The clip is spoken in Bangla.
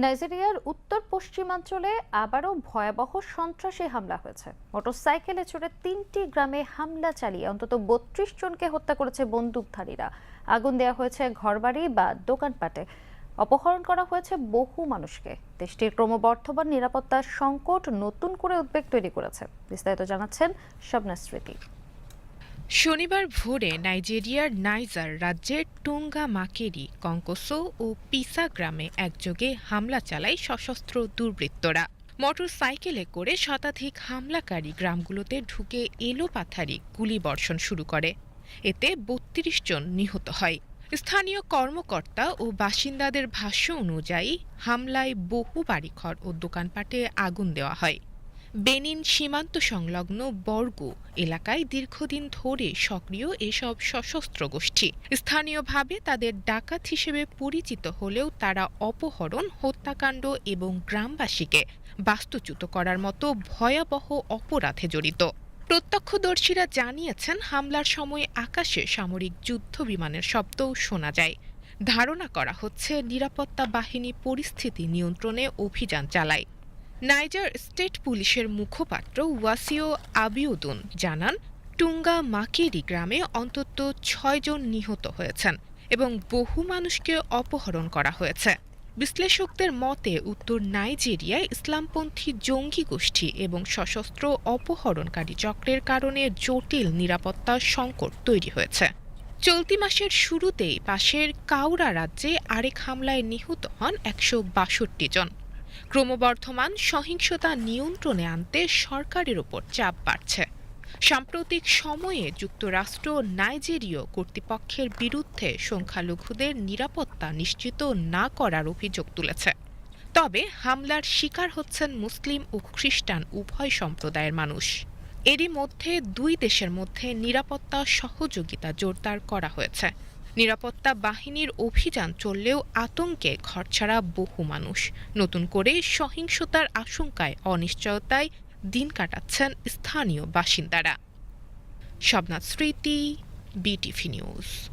নাইজেরিয়ার উত্তর পশ্চিমাঞ্চলে আবারও ভয়াবহ সন্ত্রাসী হামলা হয়েছে। মোটরসাইকেলে চড়ে তিনটি গ্রামে হামলা চালিয়ে অন্তত বত্রিশ জনকে হত্যা করেছে বন্দুকধারীরা। আগুন দেওয়া হয়েছে ঘরবাড়ি বা দোকানপাটে। অপহরণ করা হয়েছে বহু মানুষকে। দেশটির ক্রমবর্ধমান নিরাপত্তার সংকট নতুন করে উদ্বেগ তৈরি করেছে। বিস্তারিত জানাচ্ছেন শবনা স্মৃতি। শনিবার ভোরে নাইজেরিয়ার নাইজার রাজ্যের টুঙ্গা মাকেরি কঙ্কোসো ও পিসা গ্রামে একযোগে হামলা চালায় সশস্ত্র দুর্বৃত্তরা। মোটর সাইকেলে করে শতাধিক হামলাকারী গ্রামগুলোতে ঢুকে এলোপাথারি গুলিবর্ষণ শুরু করে। এতে বত্রিশ জন নিহত হয়। স্থানীয় কর্মকর্তা ও বাসিন্দাদের ভাষ্য অনুযায়ী, হামলায় বহু বাড়িঘর ও দোকানপাটে আগুন দেওয়া হয়। বেনিন সীমান্ত সংলগ্ন বর্গু এলাকায় দীর্ঘদিন ধরে সক্রিয় এসব সশস্ত্র গোষ্ঠী। স্থানীয়ভাবে তাদের ডাকাত হিসেবে পরিচিত হলেও তারা অপহরণ, হত্যাকাণ্ড এবং গ্রামবাসীকে বাস্তুচ্যুত করার মতো ভয়াবহ অপরাধে জড়িত। প্রত্যক্ষদর্শীরা জানিয়েছেন, হামলার সময় আকাশে সামরিক যুদ্ধ বিমানের শব্দও শোনা যায়। ধারণা করা হচ্ছে, নিরাপত্তা বাহিনী পরিস্থিতি নিয়ন্ত্রণে অভিযান চালায়। নাইজার স্টেট পুলিশের মুখপাত্র ওয়াসিও আবিউদুন জানান, টুঙ্গা মাকেরি গ্রামে অন্তত ছয়জন নিহত হয়েছেন এবং বহু মানুষকে অপহরণ করা হয়েছে। বিশ্লেষকদের মতে, উত্তর নাইজেরিয়ায় ইসলামপন্থী জঙ্গি গোষ্ঠী এবং সশস্ত্র অপহরণকারী চক্রের কারণে জটিল নিরাপত্তা সংকট তৈরি হয়েছে। চলতি মাসের শুরুতেই পাশের কাউরা রাজ্যে আরেক হামলায় নিহত হন একশো বাষট্টি জন। ক্রমবর্ধমান সহিংসতা নিয়ন্ত্রণে আনতে সরকারের ওপর চাপ বাড়ছে। সাম্প্রতিক সময়ে যুক্তরাষ্ট্র, নাইজেরীয় কর্তৃপক্ষের বিরুদ্ধে সংখ্যালঘুদের নিরাপত্তা নিশ্চিত না করার অভিযোগ তুলেছে। তবে হামলার শিকার হচ্ছেন মুসলিম ও খ্রিস্টান উভয় সম্প্রদায়ের মানুষ। এরই মধ্যে দুই দেশের মধ্যে নিরাপত্তা সহযোগিতা জোরদার করা হয়েছে। নিরাপত্তা বাহিনীর অভিযান চললেও আতঙ্কে ঘরছাড়া বহু মানুষ। নতুন করে সহিংসতার আশঙ্কায় অনিশ্চয়তায় দিন কাটাচ্ছেন স্থানীয় বাসিন্দারা। শবনাথ স্মৃতি, বিটিভি নিউজ।